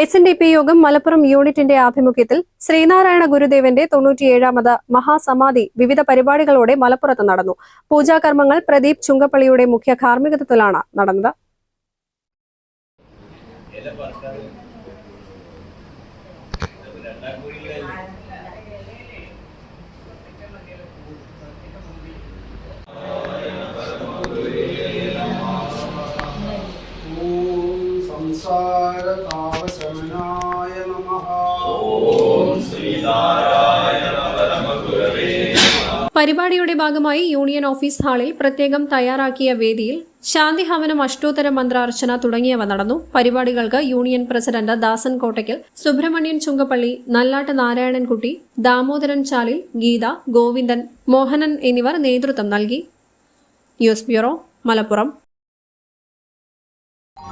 S N D P യോഗം മലപ്പുറം യൂണിറ്റിന്റെ ആഭിമുഖ്യത്തിൽ ശ്രീനാരായണ ഗുരുദേവന്റെ തൊണ്ണൂറ്റിയേഴാമത് മഹാസമാധി വിവിധ പരിപാടികളോടെ മലപ്പുറത്ത് നടന്നു. പൂജാകർമ്മങ്ങൾ പ്രദീപ് ചുങ്കപ്പള്ളിയുടെ മുഖ്യ കാർമ്മികത്വത്തിലാണ് നടന്നത്. സംസാരതാപശമനായ നമ പരിപാടിയുടെ ഭാഗമായി യൂണിയൻ ഓഫീസ് ഹാളിൽ പ്രത്യേകം തയ്യാറാക്കിയ വേദിയിൽ ശാന്തിഹവനം അഷ്ടോത്തര മന്ത്രാർച്ചന തുടങ്ങിയവ നടന്നു. പരിപാടികൾക്ക് യൂണിയൻ പ്രസിഡന്റ് ദാസൻ കോട്ടയ്ക്കൽ സുബ്രഹ്മണ്യൻ ചുങ്കപ്പള്ളി നല്ലാട്ട് നാരായണൻകുട്ടി ദാമോദരൻ ചാലിൽ ഗീത ഗോവിന്ദൻ മോഹനൻ എന്നിവർ നേതൃത്വം നൽകി. News bureau Malappuram.